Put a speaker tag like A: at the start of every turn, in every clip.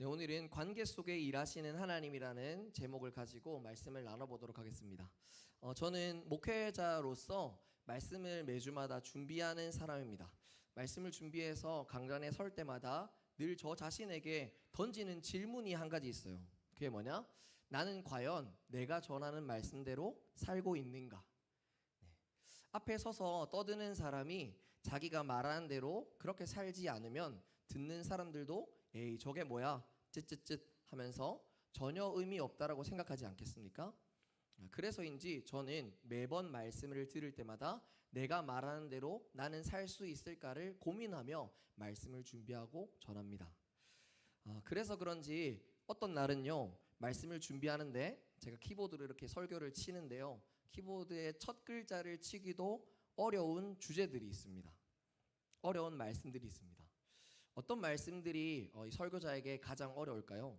A: 네, 오늘은 관계 속에 일하시는 하나님이라는 제목을 가지고 말씀을 나눠보도록 하겠습니다. 어, 저는 목회자로서 말씀을 매주마다 준비하는 사람입니다. 말씀을 준비해서 강단에 설 때마다 늘 저 자신에게 던지는 질문이 한 가지 있어요. 그게 뭐냐? 나는 과연 내가 전하는 말씀대로 살고 있는가? 네. 앞에 서서 떠드는 사람이 자기가 말하는 대로 그렇게 살지 않으면 듣는 사람들도 에이 저게 뭐야 쯧쯧쯧 하면서 전혀 의미 없다라고 생각하지 않겠습니까? 그래서인지 저는 매번 말씀을 들을 때마다 내가 말하는 대로 나는 살 수 있을까를 고민하며 말씀을 준비하고 전합니다. 아, 그래서 그런지 어떤 날은요 말씀을 준비하는데 제가 키보드로 이렇게 설교를 치는데요 키보드의 첫 글자를 치기도 어려운 주제들이 있습니다. 어려운 말씀들이 있습니다. 어떤 말씀들이 어, 이 설교자에게 가장 어려울까요?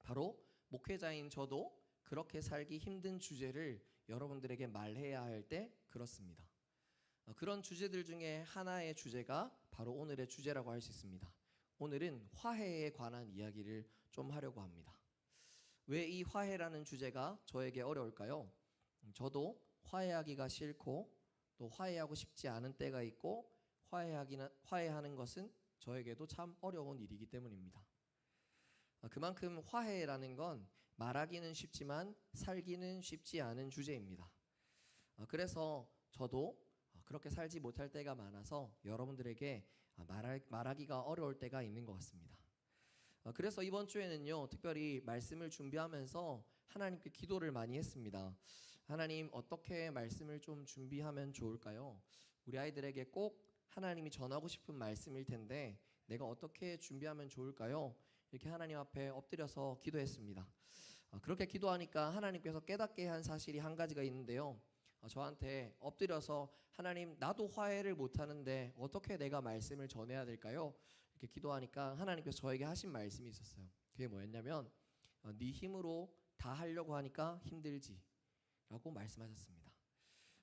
A: 바로 목회자인 저도 그렇게 살기 힘든 주제를 여러분들에게 말해야 할 때 그렇습니다. 어, 그런 주제들 중에 하나의 주제가 바로 오늘의 주제라고 할 수 있습니다. 오늘은 화해에 관한 이야기를 좀 하려고 합니다. 왜 이 화해라는 주제가 저에게 어려울까요? 음, 저도 화해하기가 싫고 또 화해하고 싶지 않은 때가 있고 화해하기는 화해하는 것은 저에게도 참 어려운 일이기 때문입니다. 아, 그만큼 화해라는 건 말하기는 쉽지만 살기는 쉽지 않은 주제입니다. 아, 그래서 저도 아, 그렇게 살지 못할 때가 많아서 여러분들에게 아, 말하, 말하기가 어려울 때가 있는 것 같습니다. 아, 그래서 이번 주에는요, 특별히 말씀을 준비하면서 하나님께 기도를 많이 했습니다. 하나님, 어떻게 말씀을 좀 준비하면 좋을까요? 우리 아이들에게 꼭 하나님이 전하고 싶은 말씀일 텐데, 내가 어떻게 준비하면 좋을까요? 이렇게 하나님 앞에 엎드려서 기도했습니다. 아, 그렇게 기도하니까 하나님께서 깨닫게 한 사실이 한 가지가 있는데요. 아, 저한테 엎드려서 하나님 나도 화해를 못 하는데 어떻게 내가 말씀을 전해야 될까요? 이렇게 기도하니까 하나님께서 저에게 하신 말씀이 있었어요. 그게 뭐였냐면 어, 네 힘으로 다 하려고 하니까 힘들지라고 말씀하셨습니다.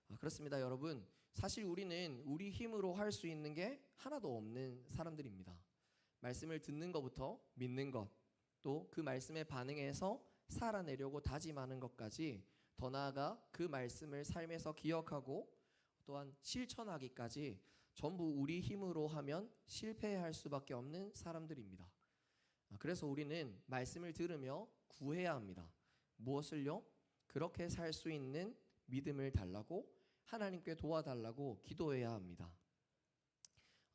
A: 아, 그렇습니다, 여러분. 사실 우리는 우리 힘으로 할 수 있는 게 하나도 없는 사람들입니다. 말씀을 듣는 것부터 믿는 것, 또 그 말씀에 반응해서 살아내려고 다짐하는 것까지 더 나아가 그 말씀을 삶에서 기억하고 또한 실천하기까지 전부 우리 힘으로 하면 실패할 수밖에 없는 사람들입니다. 아, 그래서 우리는 말씀을 들으며 구해야 합니다. 무엇을요? 그렇게 살 수 있는 믿음을 달라고 하나님께 도와달라고 기도해야 합니다.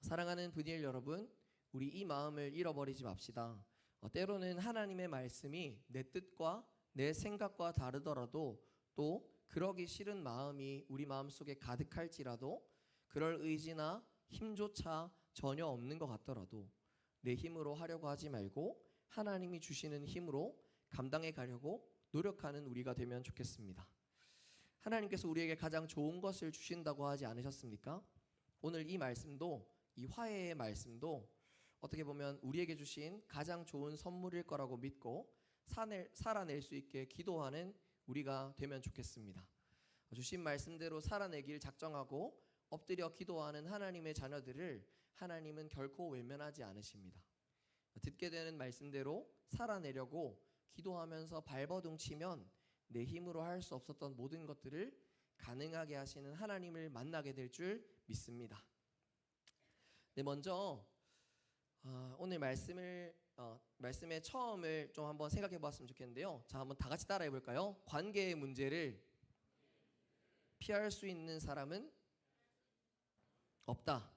A: 사랑하는 분일 여러분, 우리 이 마음을 잃어버리지 맙시다. 어, 때로는 하나님의 말씀이 내 뜻과 내 생각과 다르더라도 또 그러기 싫은 마음이 우리 마음 속에 가득할지라도 그럴 의지나 힘조차 전혀 없는 것 같더라도 내 힘으로 하려고 하지 말고 하나님이 주시는 힘으로 감당해 가려고 노력하는 우리가 되면 좋겠습니다. 하나님께서 우리에게 가장 좋은 것을 주신다고 하지 않으셨습니까? 오늘 이 말씀도 이 화해의 말씀도 어떻게 보면 우리에게 주신 가장 좋은 선물일 거라고 믿고 사낼, 살아낼 수 있게 기도하는 우리가 되면 좋겠습니다. 주신 말씀대로 살아내길 작정하고 엎드려 기도하는 하나님의 자녀들을 하나님은 결코 외면하지 않으십니다. 듣게 되는 말씀대로 살아내려고 기도하면서 발버둥 치면 내 힘으로 할 수 없었던 모든 것들을 가능하게 하시는 하나님을 만나게 될 줄 믿습니다. 네, 먼저 어, 오늘 말씀을 어, 말씀의 처음을 좀 한번 생각해 보았으면 좋겠는데요. 자, 한번 다 같이 따라해 볼까요? 관계의 문제를 피할 수 있는 사람은 없다.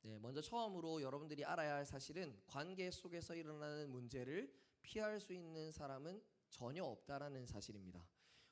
A: 네, 먼저 처음으로 여러분들이 알아야 할 사실은 관계 속에서 일어나는 문제를 피할 수 있는 사람은 전혀 없다라는 사실입니다.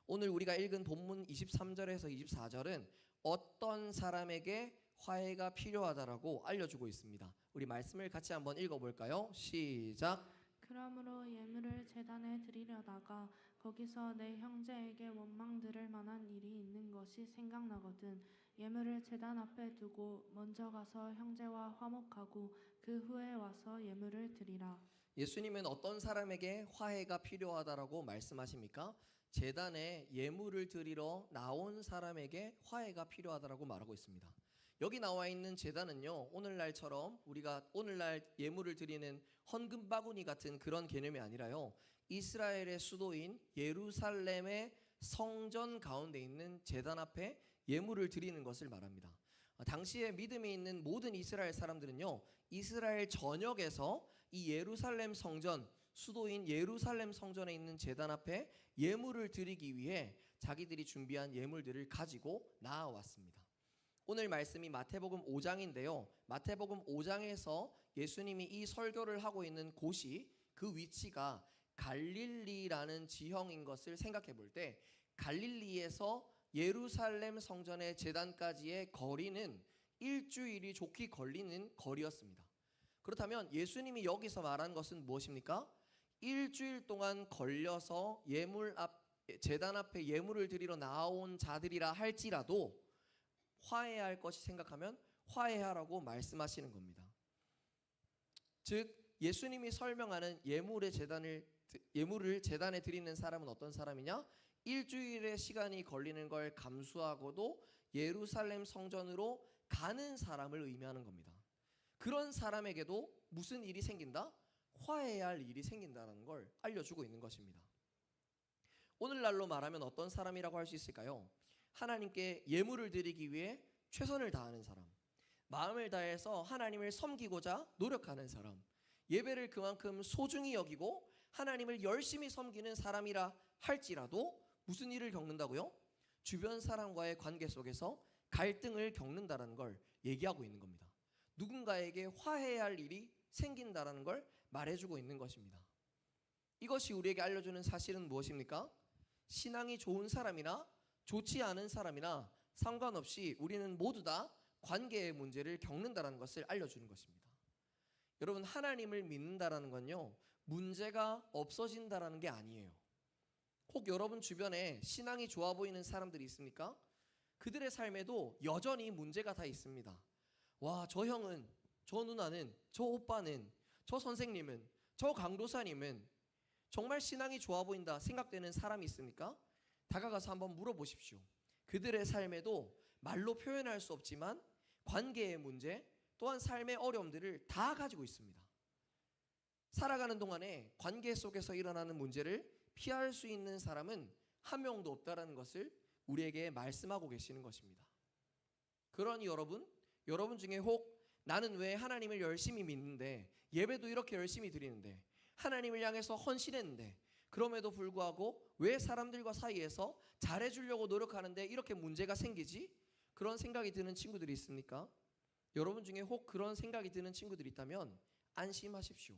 A: 오늘 우리가 읽은 본문 23절에서 24절은 어떤 사람에게 화해가 필요하다라고 알려주고 있습니다. 우리 말씀을 같이 한번 읽어볼까요? 시작.
B: 그러므로 예물을 제단에 드리려다가 거기서 내 형제에게 원망 들을 만한 일이 있는 것이 생각나거든 예물을 제단 앞에 두고 먼저 가서 형제와 화목하고 그 후에 와서 예물을 드리라
A: 예수님은 어떤 사람에게 화해가 필요하다라고 말씀하십니까? 재단에 예물을 드리러 나온 사람에게 화해가 필요하다라고 말하고 있습니다. 여기 나와 있는 제단은요 오늘날처럼 우리가 오늘날 예물을 드리는 헌금 바구니 같은 그런 개념이 아니라요 이스라엘의 수도인 예루살렘의 성전 가운데 있는 제단 앞에 예물을 드리는 것을 말합니다. 아, 당시에 믿음이 있는 모든 이스라엘 사람들은요 이스라엘 전역에서 이 예루살렘 성전 수도인 예루살렘 성전에 있는 제단 앞에 예물을 드리기 위해 자기들이 준비한 예물들을 가지고 나아왔습니다. 오늘 말씀이 마태복음 5장인데요. 마태복음 5장에서 예수님이 이 설교를 하고 있는 곳이 그 위치가 갈릴리라는 지형인 것을 생각해 볼 때 갈릴리에서 예루살렘 성전의 재단까지의 거리는 일주일이 좋게 걸리는 거리였습니다. 그렇다면 예수님이 여기서 말한 것은 무엇입니까? 일주일 동안 걸려서 예물 앞 재단 앞에 예물을 드리러 나온 자들이라 할지라도 화해할 것이 생각하면 화해하라고 말씀하시는 겁니다. 즉 예수님이 설명하는 예물의 재단을 예물을 재단에 드리는 사람은 어떤 사람이냐? 일주일의 시간이 걸리는 걸 감수하고도 예루살렘 성전으로 가는 사람을 의미하는 겁니다. 그런 사람에게도 무슨 일이 생긴다? 화해해야 할 일이 생긴다는 걸 알려주고 있는 것입니다. 오늘날로 말하면 어떤 사람이라고 할 수 있을까요? 하나님께 예물을 드리기 위해 최선을 다하는 사람, 마음을 다해서 하나님을 섬기고자 노력하는 사람, 예배를 그만큼 소중히 여기고 하나님을 열심히 섬기는 사람이라 할지라도 무슨 일을 겪는다고요? 주변 사람과의 관계 속에서 갈등을 겪는다라는 걸 얘기하고 있는 겁니다. 누군가에게 화해해야 할 일이 생긴다라는 걸 말해주고 있는 것입니다. 이것이 우리에게 알려주는 사실은 무엇입니까? 신앙이 좋은 사람이나 좋지 않은 사람이나 상관없이 우리는 모두 다 관계의 문제를 겪는다라는 것을 알려주는 것입니다. 여러분 하나님을 믿는다라는 건요 문제가 없어진다라는 게 아니에요. 혹 여러분 주변에 신앙이 좋아 보이는 사람들이 있습니까? 그들의 삶에도 여전히 문제가 다 있습니다. 와, 저 형은, 저 누나는, 저 오빠는, 저 선생님은, 저 강도사님은 정말 신앙이 좋아 보인다 생각되는 사람이 있습니까? 다가가서 한번 물어보십시오. 그들의 삶에도 말로 표현할 수 없지만 관계의 문제 또한 삶의 어려움들을 다 가지고 있습니다. 살아가는 동안에 관계 속에서 일어나는 문제를 피할 수 있는 사람은 한 명도 없다라는 것을 우리에게 말씀하고 계시는 것입니다. 그러니 여러분, 여러분 중에 혹 나는 왜 하나님을 열심히 믿는데 예배도 이렇게 열심히 드리는데 하나님을 향해서 헌신했는데 그럼에도 불구하고 왜 사람들과 사이에서 잘해주려고 노력하는데 이렇게 문제가 생기지? 그런 생각이 드는 친구들이 있습니까? 여러분 중에 혹 그런 생각이 드는 친구들이 있다면 안심하십시오.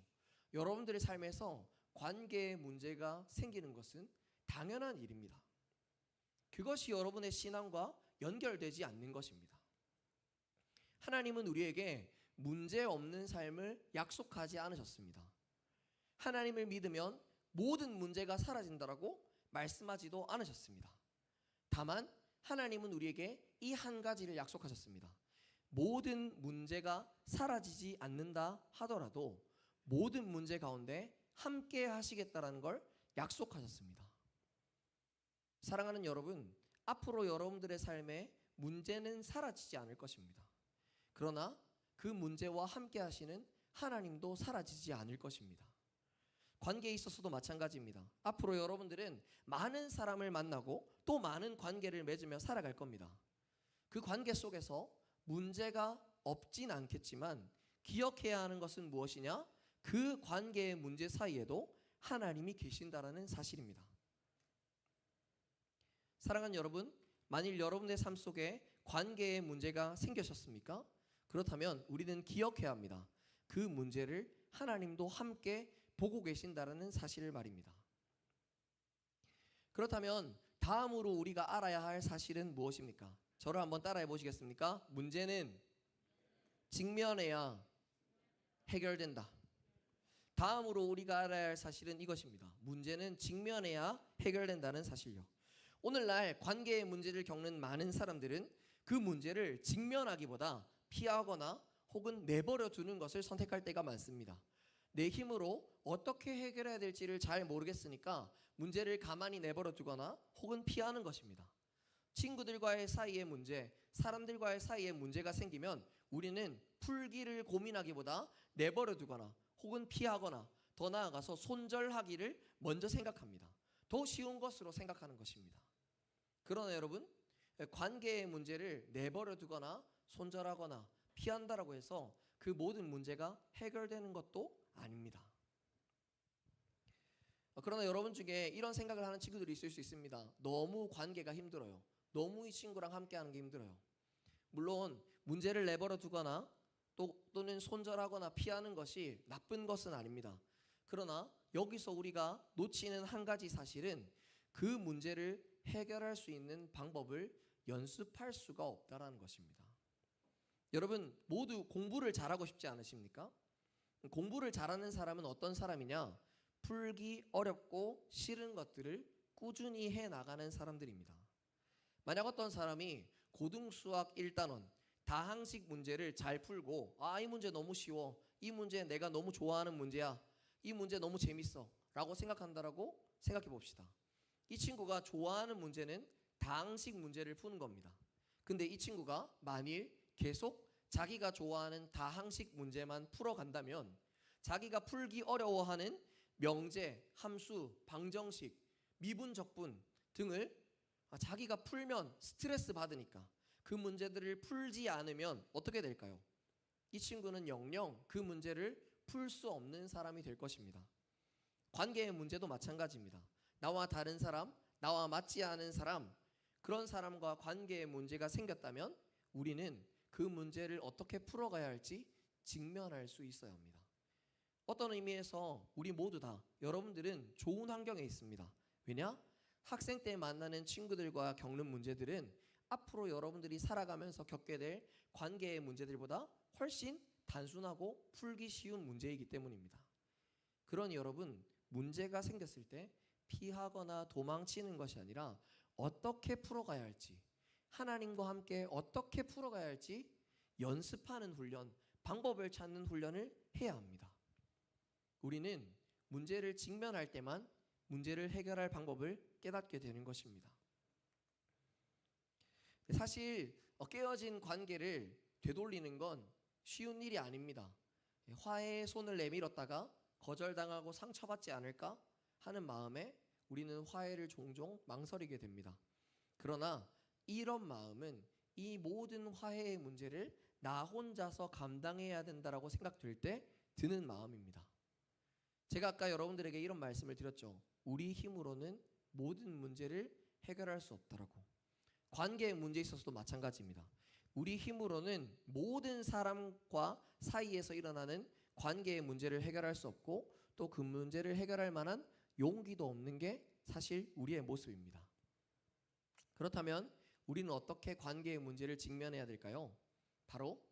A: 여러분들의 삶에서 관계의 문제가 생기는 것은 당연한 일입니다. 그것이 여러분의 신앙과 연결되지 않는 것입니다. 하나님은 우리에게 문제 없는 삶을 약속하지 않으셨습니다. 하나님을 믿으면 모든 문제가 사라진다라고 말씀하지도 않으셨습니다. 다만 하나님은 우리에게 이 한 가지를 약속하셨습니다. 모든 문제가 사라지지 않는다 하더라도 모든 문제 가운데 함께 하시겠다라는 걸 약속하셨습니다. 사랑하는 여러분, 앞으로 여러분들의 삶에 문제는 사라지지 않을 것입니다. 그러나 그 문제와 함께 하시는 하나님도 사라지지 않을 것입니다. 관계에 있어서도 마찬가지입니다. 앞으로 여러분들은 많은 사람을 만나고 또 많은 관계를 맺으며 살아갈 겁니다. 그 관계 속에서 문제가 없진 않겠지만 기억해야 하는 것은 무엇이냐? 그 관계의 문제 사이에도 하나님이 계신다라는 사실입니다. 사랑하는 여러분, 만일 여러분의 삶 속에 관계의 문제가 생기셨습니까? 그렇다면 우리는 기억해야 합니다. 그 문제를 하나님도 함께 보고 계신다라는 사실을 말입니다. 그렇다면 다음으로 우리가 알아야 할 사실은 무엇입니까? 저를 한번 따라해 보시겠습니까? 문제는 직면해야 해결된다. 다음으로 우리가 알아야 할 사실은 이것입니다. 문제는 직면해야 해결된다는 사실요. 오늘날 관계의 문제를 겪는 많은 사람들은 그 문제를 직면하기보다 피하거나 혹은 내버려 두는 것을 선택할 때가 많습니다. 내 힘으로 어떻게 해결해야 될지를 잘 모르겠으니까 문제를 가만히 내버려 두거나 혹은 피하는 것입니다. 친구들과의 사이의 문제, 사람들과의 사이에 문제가 생기면 우리는 풀기를 고민하기보다 내버려 두거나 혹은 피하거나 더 나아가서 손절하기를 먼저 생각합니다. 더 쉬운 것으로 생각하는 것입니다. 그러나 여러분, 관계의 문제를 내버려 두거나 손절하거나 피한다라고 해서 그 모든 문제가 해결되는 것도 아닙니다. 어, 그러나 여러분 중에 이런 생각을 하는 친구들이 있을 수 있습니다. 너무 관계가 힘들어요. 너무 이 친구랑 함께 하는 게 힘들어요. 물론 문제를 내버려 두거나 또, 또는 손절하거나 피하는 것이 나쁜 것은 아닙니다. 그러나 여기서 우리가 놓치는 한 가지 사실은 그 문제를 해결할 수 있는 방법을 연습할 수가 없다라는 것입니다. 여러분 모두 공부를 잘하고 싶지 않으십니까? 공부를 잘하는 사람은 어떤 사람이냐? 풀기 어렵고 싫은 것들을 꾸준히 해 나가는 사람들입니다. 만약 어떤 사람이 고등 수학 1단원 다항식 문제를 잘 풀고 아 이 문제 너무 쉬워 이 문제 내가 너무 좋아하는 문제야 이 문제 너무 재밌어 라고 생각한다라고 생각해 봅시다. 이 친구가 좋아하는 문제는 다항식 문제를 푸는 겁니다. 근데 이 친구가 만일 계속 자기가 좋아하는 다항식 문제만 풀어간다면 자기가 풀기 어려워하는 명제, 함수, 방정식, 미분, 적분 등을 자기가 풀면 스트레스 받으니까 그 문제들을 풀지 않으면 어떻게 될까요? 이 친구는 영영 그 문제를 풀 수 없는 사람이 될 것입니다. 관계의 문제도 마찬가지입니다. 나와 다른 사람, 나와 맞지 않은 사람, 그런 사람과 관계의 문제가 생겼다면 우리는 그 문제를 어떻게 풀어가야 할지 직면할 수 있어야 합니다. 어떤 의미에서 우리 모두 다 여러분들은 좋은 환경에 있습니다. 왜냐? 학생 때 만나는 친구들과 겪는 문제들은 앞으로 여러분들이 살아가면서 겪게 될 관계의 문제들보다 훨씬 단순하고 풀기 쉬운 문제이기 때문입니다. 그러니 여러분 문제가 생겼을 때 피하거나 도망치는 것이 아니라 어떻게 풀어가야 할지 하나님과 함께 어떻게 풀어가야 할지 연습하는 훈련, 방법을 찾는 훈련을 해야 합니다. 우리는 문제를 직면할 때만 문제를 해결할 방법을 깨닫게 되는 것입니다. 사실 어, 깨어진 관계를 되돌리는 건 쉬운 일이 아닙니다. 화해의 손을 내밀었다가 거절당하고 상처받지 않을까 하는 마음에 우리는 화해를 종종 망설이게 됩니다. 그러나 이런 마음은 이 모든 화해의 문제를 나 혼자서 감당해야 된다라고 생각될 때 드는 마음입니다. 제가 아까 여러분들에게 이런 말씀을 드렸죠. 우리 힘으로는 모든 문제를 해결할 수 없다라고. 관계의 문제에 있어서도 마찬가지입니다. 우리 힘으로는 모든 사람과 사이에서 일어나는 관계의 문제를 해결할 수 없고 또 그 문제를 해결할 만한 용기도 없는 게 사실 우리의 모습입니다. 그렇다면 우리는 어떻게 관계의 문제를 직면해야 될까요? 바로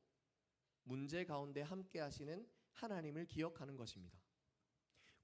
A: 문제 가운데 함께 하시는 하나님을 기억하는 것입니다.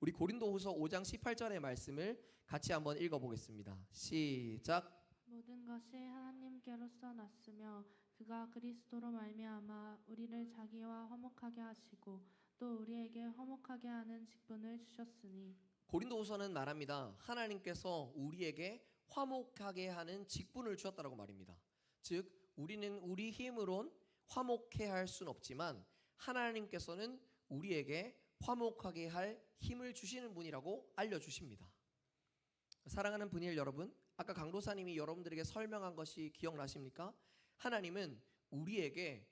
A: 우리 고린도후서 5장 18절의 말씀을 같이 한번 읽어 보겠습니다. 시작.
B: 모든 것이 하나님께로서 났으며 그가 그리스도로 말미암아 우리를 자기와 화목하게 하시고 또 우리에게 화목하게 하는 직분을 주셨으니
A: 고린도후서는 말합니다. 하나님께서 우리에게 화목하게 하는 직분을 주었다라고 말입니다. 즉 우리는 우리 힘으론 화목해 할 수는 없지만 하나님께서는 우리에게 화목하게 할 힘을 주시는 분이라고 알려 주십니다. 사랑하는 분일 여러분, 아까 강도사님이 여러분들에게 설명한 것이 기억나십니까? 하나님은 우리에게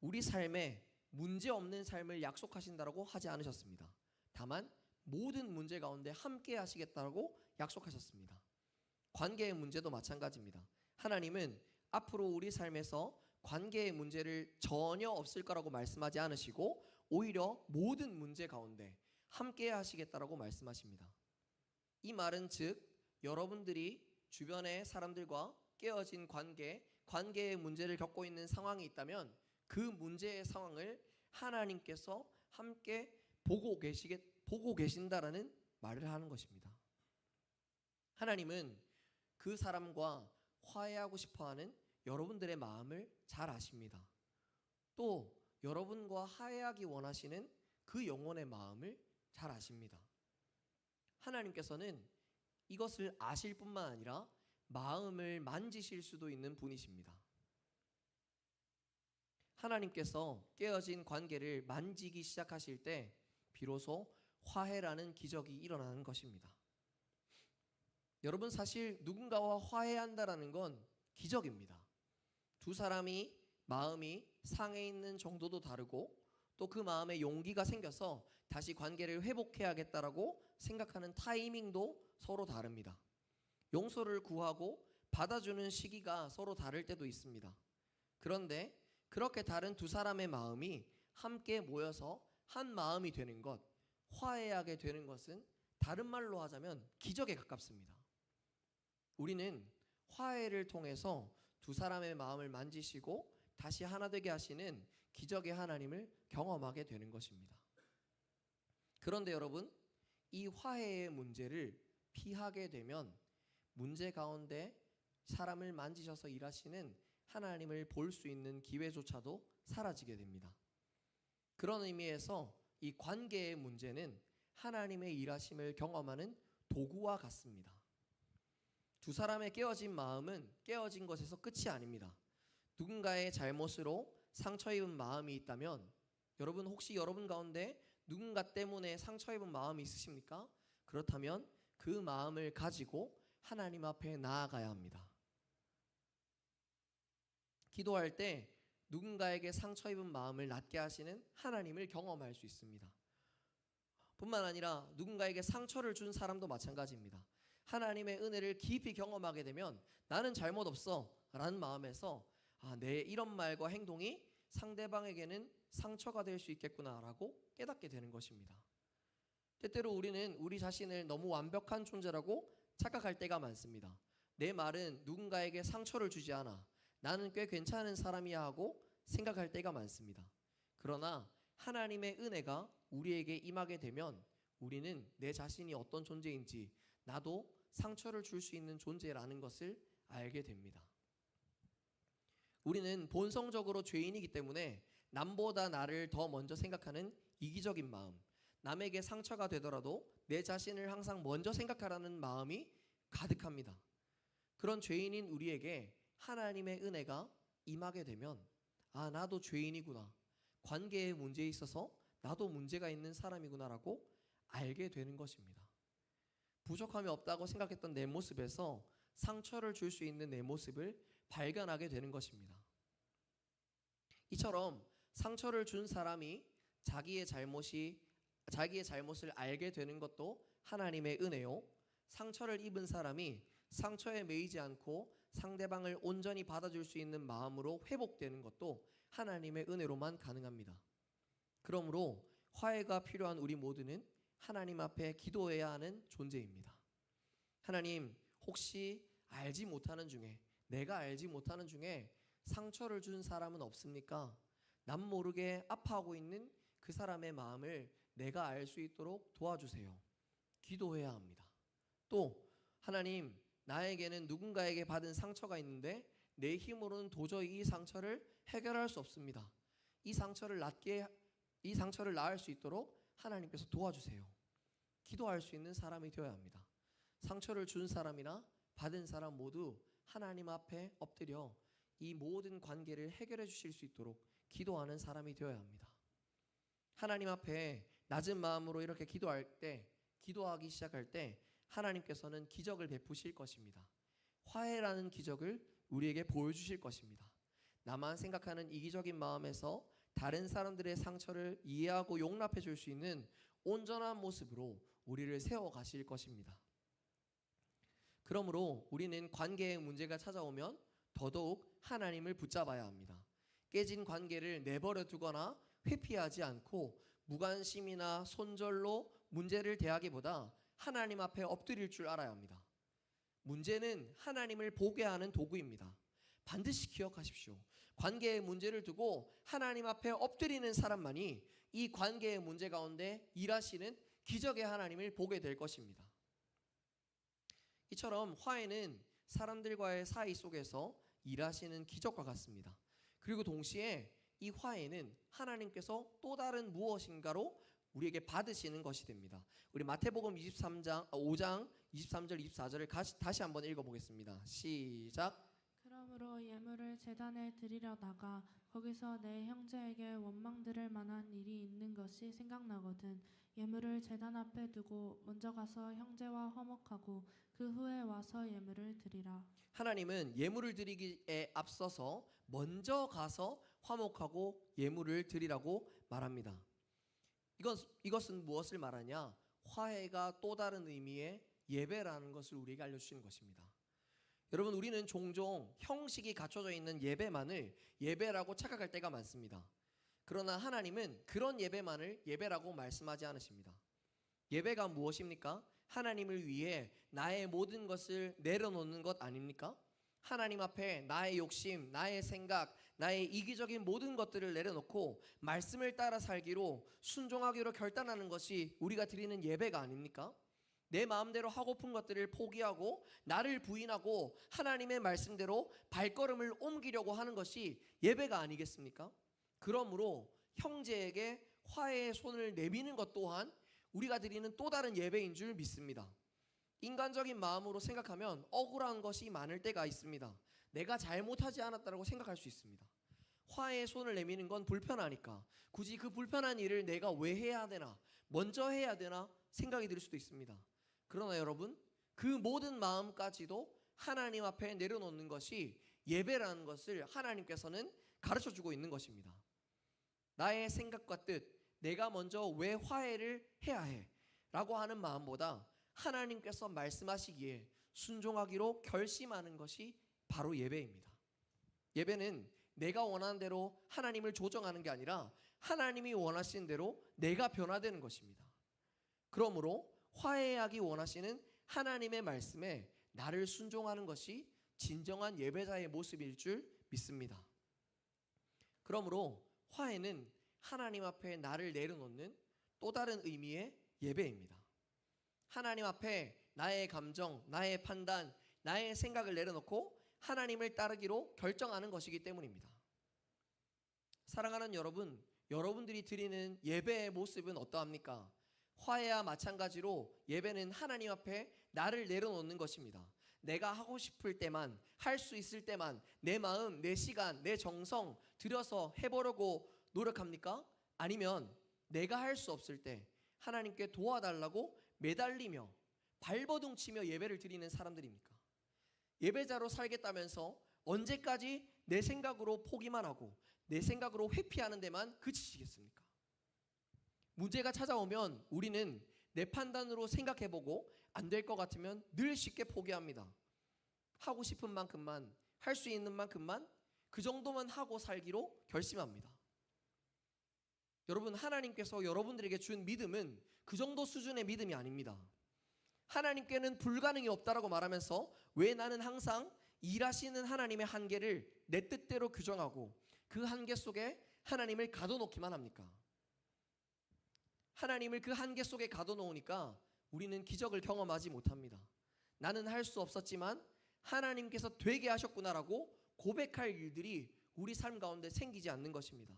A: 우리 삶에 문제 없는 삶을 약속하신다라고 하지 않으셨습니다. 다만 모든 문제 가운데 함께 하시겠다고 약속하셨습니다. 관계의 문제도 마찬가지입니다. 하나님은 앞으로 우리 삶에서 관계의 문제를 전혀 없을 거라고 말씀하지 않으시고 오히려 모든 문제 가운데 함께 하시겠다라고 말씀하십니다. 이 말은 즉 여러분들이 주변의 사람들과 깨어진 관계, 관계의 문제를 겪고 있는 상황이 있다면 그 문제의 상황을 하나님께서 함께 보고 계시겠 보고 계신다라는 말을 하는 것입니다. 하나님은 그 사람과 화해하고 싶어하는 여러분들의 마음을 잘 아십니다. 또 여러분과 화해하기 원하시는 그 영혼의 마음을 잘 아십니다. 하나님께서는 이것을 아실 뿐만 아니라 마음을 만지실 수도 있는 분이십니다. 하나님께서 깨어진 관계를 만지기 시작하실 때 비로소 화해라는 기적이 일어나는 것입니다. 여러분 사실 누군가와 화해한다라는 건 기적입니다. 두 사람이 마음이 상해 있는 정도도 다르고 또 그 마음에 용기가 생겨서 다시 관계를 회복해야겠다라고 생각하는 타이밍도 서로 다릅니다. 용서를 구하고 받아주는 시기가 서로 다를 때도 있습니다. 그런데 그렇게 다른 두 사람의 마음이 함께 모여서 한 마음이 되는 것, 화해하게 되는 것은 다른 말로 하자면 기적에 가깝습니다. 우리는 화해를 통해서 두 사람의 마음을 만지시고 다시 하나 되게 하시는 기적의 하나님을 경험하게 되는 것입니다. 그런데 여러분, 이 화해의 문제를 피하게 되면 문제 가운데 사람을 만지셔서 일하시는 하나님을 볼 수 있는 기회조차도 사라지게 됩니다. 그런 의미에서 이 관계의 문제는 하나님의 일하심을 경험하는 도구와 같습니다. 두 사람의 깨어진 마음은 깨어진 것에서 끝이 아닙니다. 누군가의 잘못으로 상처 입은 마음이 있다면 여러분 혹시 여러분 가운데 누군가 때문에 상처 입은 마음이 있으십니까? 그렇다면 그 마음을 가지고 하나님 앞에 나아가야 합니다. 기도할 때 누군가에게 상처 입은 마음을 낫게 하시는 하나님을 경험할 수 있습니다. 뿐만 아니라 누군가에게 상처를 준 사람도 마찬가지입니다. 하나님의 은혜를 깊이 경험하게 되면 나는 잘못 없어 라는 마음에서 아, 내 이런 말과 행동이 상대방에게는 상처가 될 수 있겠구나라고 깨닫게 되는 것입니다. 때때로 우리는 우리 자신을 너무 완벽한 존재라고 착각할 때가 많습니다. 내 말은 누군가에게 상처를 주지 않아. 나는 꽤 괜찮은 사람이야 하고 생각할 때가 많습니다. 그러나 하나님의 은혜가 우리에게 임하게 되면 우리는 내 자신이 어떤 존재인지 나도 상처를 줄 수 있는 존재라는 것을 알게 됩니다. 우리는 본성적으로 죄인이기 때문에 남보다 나를 더 먼저 생각하는 이기적인 마음, 남에게 상처가 되더라도 내 자신을 항상 먼저 생각하라는 마음이 가득합니다. 그런 죄인인 우리에게 하나님의 은혜가 임하게 되면 아, 나도 죄인이구나. 관계의 문제에 있어서 나도 문제가 있는 사람이구나라고 알게 되는 것입니다. 부족함이 없다고 생각했던 내 모습에서 상처를 줄 수 있는 내 모습을 발견하게 되는 것입니다. 이처럼 상처를 준 사람이 자기의 잘못이 자기의 잘못을 알게 되는 것도 하나님의 은혜요. 상처를 입은 사람이 상처에 매이지 않고 상대방을 온전히 받아줄 수 있는 마음으로 회복되는 것도 하나님의 은혜로만 가능합니다. 그러므로 화해가 필요한 우리 모두는 하나님 앞에 기도해야 하는 존재입니다. 하나님, 혹시 알지 못하는 중에 내가 알지 못하는 중에 상처를 준 사람은 없습니까? 남 모르게 아파하고 있는 그 사람의 마음을 내가 알 수 있도록 도와주세요. 기도해야 합니다. 또 하나님, 나에게는 누군가에게 받은 상처가 있는데 내 힘으로는 도저히 이 상처를 해결할 수 없습니다. 이 상처를 낫게 이 상처를 나을 수 있도록 하나님께서 도와주세요. 기도할 수 있는 사람이 되어야 합니다. 상처를 준 사람이나 받은 사람 모두 하나님 앞에 엎드려 이 모든 관계를 해결해 주실 수 있도록 기도하는 사람이 되어야 합니다. 하나님 앞에 낮은 마음으로 이렇게 기도할 때, 기도하기 시작할 때 하나님께서는 기적을 베푸실 것입니다. 화해라는 기적을 우리에게 보여주실 것입니다. 나만 생각하는 이기적인 마음에서 다른 사람들의 상처를 이해하고 용납해 줄 수 있는 온전한 모습으로 우리를 세워 가실 것입니다. 그러므로 우리는 관계에 문제가 찾아오면 더더욱 하나님을 붙잡아야 합니다. 깨진 관계를 내버려 두거나 회피하지 않고 무관심이나 손절로 문제를 대하기보다 하나님 앞에 엎드릴 줄 알아야 합니다. 문제는 하나님을 보게 하는 도구입니다. 반드시 기억하십시오. 관계의 문제를 두고 하나님 앞에 엎드리는 사람만이 이 관계의 문제 가운데 일하시는 기적의 하나님을 보게 될 것입니다. 이처럼 화해는 사람들과의 사이 속에서 일하시는 기적과 같습니다. 그리고 동시에 이 화해는 하나님께서 또 다른 무엇인가로 우리에게 받으시는 것이 됩니다. 우리 마태복음 23장 5장 23절 24절을 다시 한번 읽어 보겠습니다. 시작.
B: 그러므로 예물을 제단에 드리려다가 거기서 내 형제에게 원망 들을 만한 일이 있는 것이 생각나거든 예물을 제단 앞에 두고 먼저 가서 형제와 화목하고 그 후에 와서 예물을 드리라
A: 하나님은 예물을 드리기에 앞서서 먼저 가서 화목하고 예물을 드리라고 말합니다. 이것, 이것은 무엇을 말하냐? 화해가 또 다른 의미의 예배라는 것을 우리에게 알려 주시는 것입니다. 여러분, 우리는 종종 형식이 갖춰져 있는 예배만을 예배라고 착각할 때가 많습니다. 그러나 하나님은 그런 예배만을 예배라고 말씀하지 않으십니다. 예배가 무엇입니까? 하나님을 위해 나의 모든 것을 내려놓는 것 아닙니까? 하나님 앞에 나의 욕심, 나의 생각, 나의 이기적인 모든 것들을 내려놓고 말씀을 따라 살기로 순종하기로 결단하는 것이 우리가 드리는 예배가 아닙니까? 내 마음대로 하고픈 것들을 포기하고 나를 부인하고 하나님의 말씀대로 발걸음을 옮기려고 하는 것이 예배가 아니겠습니까? 그러므로 형제에게 화해의 손을 내미는 것 또한 우리가 드리는 또 다른 예배인 줄 믿습니다. 인간적인 마음으로 생각하면 억울한 것이 많을 때가 있습니다. 내가 잘못하지 않았다고 생각할 수 있습니다. 화해의 손을 내미는 건 불편하니까 굳이 그 불편한 일을 내가 왜 해야 되나 먼저 해야 되나 생각이 들 수도 있습니다. 그러나 여러분 그 모든 마음까지도 하나님 앞에 내려놓는 것이 예배라는 것을 하나님께서는 가르쳐 주고 있는 것입니다. 나의 생각과 뜻, 내가 먼저 왜 화해를 해야 해? 라고 하는 마음보다 하나님께서 말씀하시기에 순종하기로 결심하는 것이 바로 예배입니다. 예배는 내가 원하는 대로 하나님을 조정하는 게 아니라 하나님이 원하시는 대로 내가 변화되는 것입니다. 그러므로 화해하기 원하시는 하나님의 말씀에 나를 순종하는 것이 진정한 예배자의 모습일 줄 믿습니다. 그러므로 화해는 하나님 앞에 나를 내려놓는 또 다른 의미의 예배입니다. 하나님 앞에 나의 감정, 나의 판단, 나의 생각을 내려놓고 하나님을 따르기로 결정하는 것이기 때문입니다. 사랑하는 여러분, 여러분들이 드리는 예배의 모습은 어떠합니까? 화해와 마찬가지로 예배는 하나님 앞에 나를 내려놓는 것입니다. 내가 하고 싶을 때만, 할 수 있을 때만 내 마음, 내 시간, 내 정성 들여서 해보려고 노력합니까? 아니면 내가 할 수 없을 때 하나님께 도와달라고 매달리며 발버둥 치며 예배를 드리는 사람들입니까? 예배자로 살겠다면서 언제까지 내 생각으로 포기만 하고 내 생각으로 회피하는 데만 그치시겠습니까? 문제가 찾아오면 우리는 내 판단으로 생각해보고 안 될 것 같으면 늘 쉽게 포기합니다. 하고 싶은 만큼만 할 수 있는 만큼만 그 정도만 하고 살기로 결심합니다. 여러분 하나님께서 여러분들에게 준 믿음은 그 정도 수준의 믿음이 아닙니다. 하나님께는 불가능이 없다라고 말하면서 왜 나는 항상 일하시는 하나님의 한계를 내 뜻대로 규정하고 그 한계 속에 하나님을 가둬놓기만 합니까? 하나님을 그 한계 속에 가둬놓으니까 우리는 기적을 경험하지 못합니다. 나는 할 수 없었지만 하나님께서 되게 하셨구나라고 고백할 일들이 우리 삶 가운데 생기지 않는 것입니다.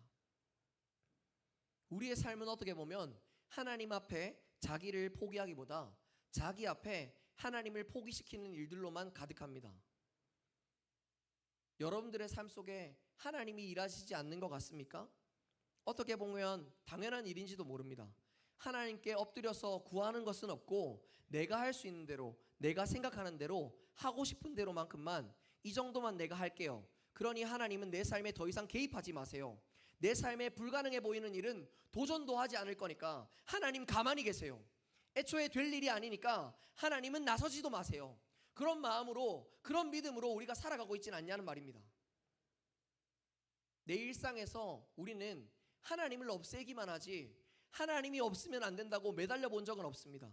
A: 우리의 삶은 어떻게 보면 하나님 앞에 자기를 포기하기보다 자기 앞에 하나님을 포기시키는 일들로만 가득합니다. 여러분들의 삶 속에 하나님이 일하시지 않는 것 같습니까? 어떻게 보면 당연한 일인지도 모릅니다. 하나님께 엎드려서 구하는 것은 없고 내가 할 수 있는 대로 내가 생각하는 대로 하고 싶은 대로만큼만 이 정도만 내가 할게요. 그러니 하나님은 내 삶에 더 이상 개입하지 마세요. 내 삶에 불가능해 보이는 일은 도전도 하지 않을 거니까 하나님 가만히 계세요. 애초에 될 일이 아니니까 하나님은 나서지도 마세요. 그런 마음으로 그런 믿음으로 우리가 살아가고 있지는 않냐는 말입니다. 내 일상에서 우리는 하나님을 없애기만 하지 하나님이 없으면 안 된다고 매달려 본 적은 없습니다.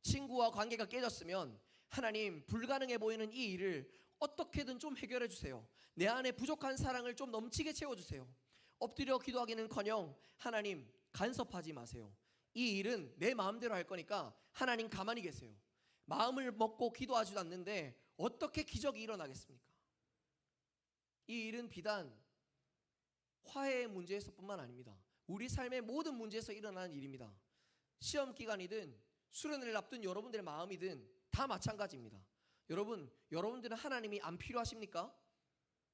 A: 친구와 관계가 깨졌으면 하나님 불가능해 보이는 이 일을 어떻게든 좀 해결해 주세요. 내 안에 부족한 사랑을 좀 넘치게 채워 주세요. 엎드려 기도하기는커녕 하나님 간섭하지 마세요. 이 일은 내 마음대로 할 거니까 하나님 가만히 계세요. 마음을 먹고 기도하지도 않는데 어떻게 기적이 일어나겠습니까? 이 일은 비단 화해의 문제에서뿐만 아닙니다. 우리 삶의 모든 문제에서 일어나는 일입니다. 시험 기간이든 수련을 앞둔 여러분들의 마음이든 다 마찬가지입니다. 여러분, 여러분들은 하나님이 안 필요하십니까?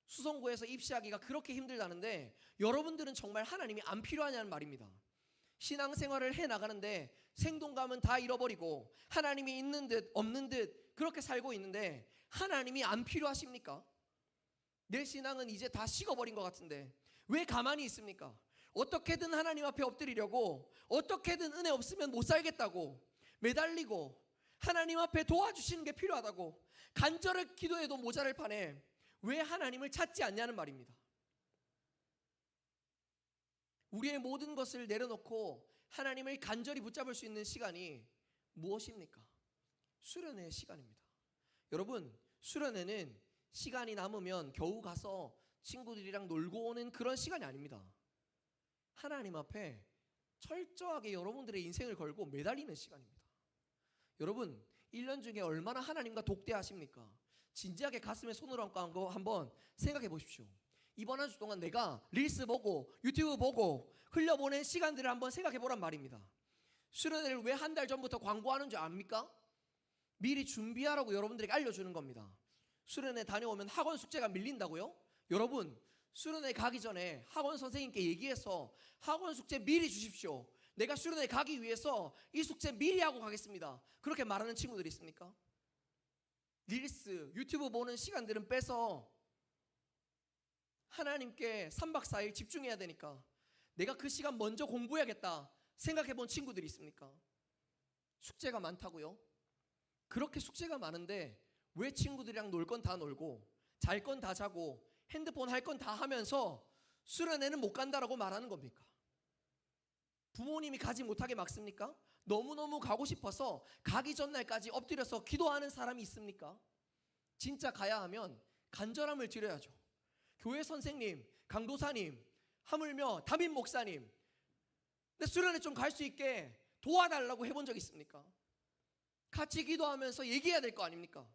A: 수성고에서 입시하기가 그렇게 힘들다는데 여러분들은 정말 하나님이 안 필요하냐는 말입니다. 신앙생활을 해 나가는데 생동감은 다 잃어버리고 하나님이 있는 듯 없는 듯 그렇게 살고 있는데 하나님이 안 필요하십니까? 내 신앙은 이제 다 식어버린 것 같은데 왜 가만히 있습니까? 어떻게든 하나님 앞에 엎드리려고 어떻게든 은혜 없으면 못 살겠다고 매달리고 하나님 앞에 도와주시는 게 필요하다고 간절히 기도해도 모자랄 판에 왜 하나님을 찾지 않냐는 말입니다. 우리의 모든 것을 내려놓고 하나님을 간절히 붙잡을 수 있는 시간이 무엇입니까? 수련회의 시간입니다. 여러분, 수련회는 시간이 남으면 겨우 가서 친구들이랑 놀고 오는 그런 시간이 아닙니다. 하나님 앞에 철저하게 여러분들의 인생을 걸고 매달리는 시간입니다. 여러분, 1년 중에 얼마나 하나님과 독대하십니까? 진지하게 가슴에 손을 얹고 한번 생각해 보십시오. 이번 한 주 동안 내가 릴스 보고 유튜브 보고 흘려보낸 시간들을 한번 생각해 보란 말입니다. 수련회를 왜 한 달 전부터 광고하는 줄 압니까? 미리 준비하라고 여러분들에게 알려주는 겁니다. 수련회 다녀오면 학원 숙제가 밀린다고요? 여러분, 수련회 가기 전에 학원 선생님께 얘기해서 학원 숙제 미리 주십시오. 내가 수련회 가기 위해서 이 숙제 미리 하고 가겠습니다. 그렇게 말하는 친구들이 있습니까? 릴스, 유튜브 보는 시간들은 빼서 하나님께 3박 4일 집중해야 되니까 내가 그 시간 먼저 공부해야겠다 생각해 본 친구들이 있습니까? 숙제가 많다고요? 그렇게 숙제가 많은데 왜 친구들이랑 놀 건 다 놀고 잘 건 다 자고 핸드폰 할 건 다 하면서 수련회는 못 간다라고 말하는 겁니까? 부모님이 가지 못하게 막습니까? 너무너무 가고 싶어서 가기 전날까지 엎드려서 기도하는 사람이 있습니까? 진짜 가야 하면 간절함을 드려야죠. 교회 선생님, 강도사님, 하물며 담임 목사님, 내 수련회 좀 갈 수 있게 도와달라고 해본 적 있습니까? 같이 기도하면서 얘기해야 될 거 아닙니까?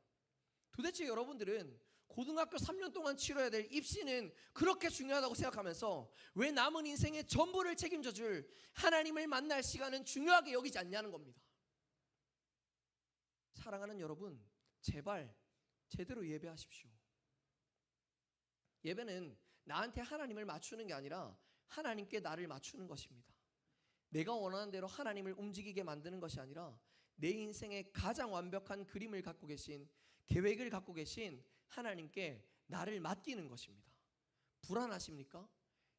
A: 도대체 여러분들은 고등학교 3년 동안 치러야 될 입시는 그렇게 중요하다고 생각하면서 왜 남은 인생의 전부를 책임져 줄 하나님을 만날 시간은 중요하게 여기지 않냐는 겁니다. 사랑하는 여러분, 제발 제대로 예배하십시오. 예배는 나한테 하나님을 맞추는 게 아니라 하나님께 나를 맞추는 것입니다. 내가 원하는 대로 하나님을 움직이게 만드는 것이 아니라 내 인생의 가장 완벽한 그림을 갖고 계신 계획을 갖고 계신 하나님께 나를 맡기는 것입니다. 불안하십니까?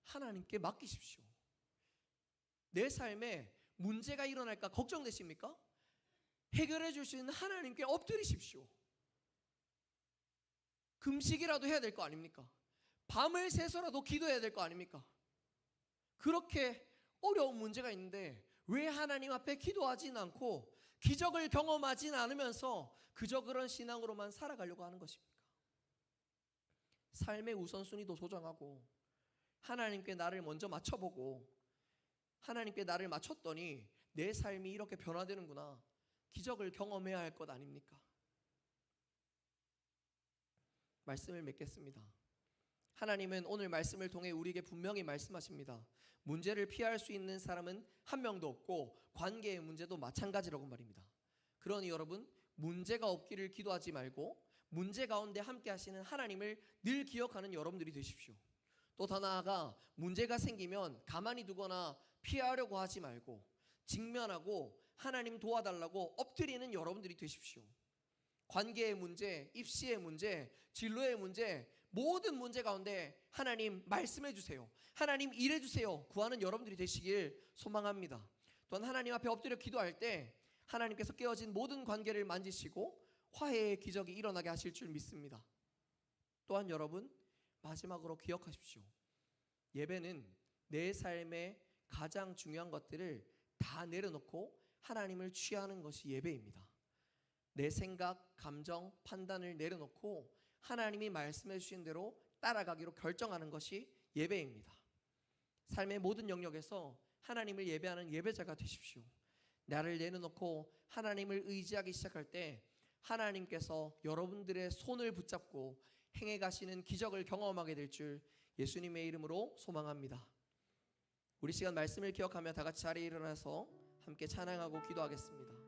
A: 하나님께 맡기십시오. 내 삶에 문제가 일어날까 걱정되십니까? 해결해 줄 수 있는 하나님께 엎드리십시오. 금식이라도 해야 될 거 아닙니까? 밤을 새서라도 기도해야 될 거 아닙니까? 그렇게 어려운 문제가 있는데 왜 하나님 앞에 기도하진 않고 기적을 경험하진 않으면서 그저 그런 신앙으로만 살아가려고 하는 것입니까? 삶의 우선순위도 조정하고 하나님께 나를 먼저 맞춰보고 하나님께 나를 맞췄더니 내 삶이 이렇게 변화되는구나. 기적을 경험해야 할 것 아닙니까? 말씀을 맺겠습니다. 하나님은 오늘 말씀을 통해 우리에게 분명히 말씀하십니다. 문제를 피할 수 있는 사람은 한 명도 없고 관계의 문제도 마찬가지라고 말입니다. 그러니 여러분 문제가 없기를 기도하지 말고 문제 가운데 함께 하시는 하나님을 늘 기억하는 여러분들이 되십시오. 또 더 나아가 문제가 생기면 가만히 두거나 피하려고 하지 말고 직면하고 하나님 도와달라고 엎드리는 여러분들이 되십시오. 관계의 문제, 입시의 문제, 진로의 문제, 모든 문제 가운데 하나님 말씀해 주세요. 하나님 일해 주세요. 구하는 여러분들이 되시길 소망합니다. 또한 하나님 앞에 엎드려 기도할 때 하나님께서 깨어진 모든 관계를 만지시고 화해의 기적이 일어나게 하실 줄 믿습니다. 또한 여러분 마지막으로 기억하십시오. 예배는 내 삶의 가장 중요한 것들을 다 내려놓고 하나님을 취하는 것이 예배입니다. 내 생각, 감정, 판단을 내려놓고 하나님이 말씀해 주신 대로 따라가기로 결정하는 것이 예배입니다. 삶의 모든 영역에서 하나님을 예배하는 예배자가 되십시오. 나를 내려놓고 하나님을 의지하기 시작할 때 하나님께서 여러분들의 손을 붙잡고 행해 가시는 기적을 경험하게 될 줄 예수님의 이름으로 소망합니다. 우리 시간 말씀을 기억하며 다 같이 자리에 일어나서 함께 찬양하고 기도하겠습니다.